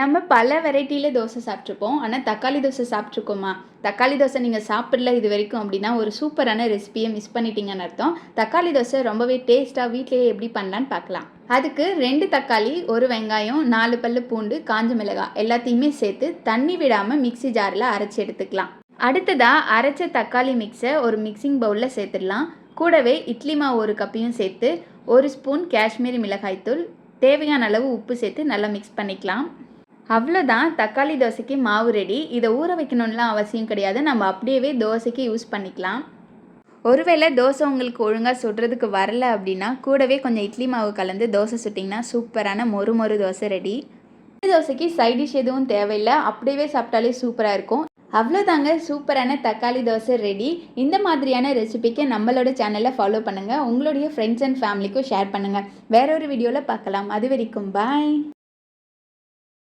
நம்ம பல வெரைட்டியில் தோசை சாப்பிட்ருப்போம் ஆனால் தக்காளி தோசை சாப்பிட்ருக்கோமா தக்காளி தோசை நீங்கள் சாப்பிடல இது வரைக்கும் அப்படின்னா ஒரு சூப்பரான ரெசிபியை மிஸ் பண்ணிட்டீங்கன்னு அர்த்தம். தக்காளி தோசை ரொம்பவே டேஸ்ட்டாக வீட்டிலேயே எப்படி பண்ணலான்னு பார்க்கலாம். அதுக்கு ரெண்டு தக்காளி ஒரு வெங்காயம் நாலு பல்லு பூண்டு காஞ்ச மிளகாய் எல்லாத்தையுமே சேர்த்து தண்ணி விடாமல் மிக்ஸி ஜாரில் அரைச்சி எடுத்துக்கலாம். அடுத்ததாக அரைச்ச தக்காளி மிக்ஸை ஒரு மிக்சிங் பவுலில் சேர்த்துடலாம். கூடவே இட்லி மாவு ஒரு கப்பையும் சேர்த்து ஒரு ஸ்பூன் காஷ்மீரி மிளகாய்த்தூள் தேவையான அளவு உப்பு சேர்த்து நல்லா மிக்ஸ் பண்ணிக்கலாம். அவ்வளோதான் தக்காளி தோசைக்கு மாவு ரெடி இதை ஊற வைக்கணும்லாம் அவசியம் கிடையாது. நம்ம அப்படியே தோசைக்கு யூஸ் பண்ணிக்கலாம். ஒருவேளை தோசை உங்களுக்கு ஒழுங்காக சுடுறதுக்கு வரல அப்படின்னா கூடவே கொஞ்சம் இட்லி மாவு கலந்து தோசை சுட்டிங்கன்னா சூப்பரான மொறு மொறு தோசை ரெடி தோசைக்கு சைட் டிஷ் எதுவும் தேவையில்லை. அப்படியே சாப்பிட்டாலே சூப்பராக இருக்கும். அவ்வளோதாங்க சூப்பரான தக்காளி தோசை ரெடி இந்த மாதிரியான ரெசிபிக்கு நம்மளோட சேனலை ஃபாலோ பண்ணுங்கள் உங்களுடைய ஃப்ரெண்ட்ஸ் அண்ட் ஃபேமிலிக்கும் ஷேர் பண்ணுங்கள் வேற ஒரு வீடியோவில் பார்க்கலாம். அது வரைக்கும் பாய்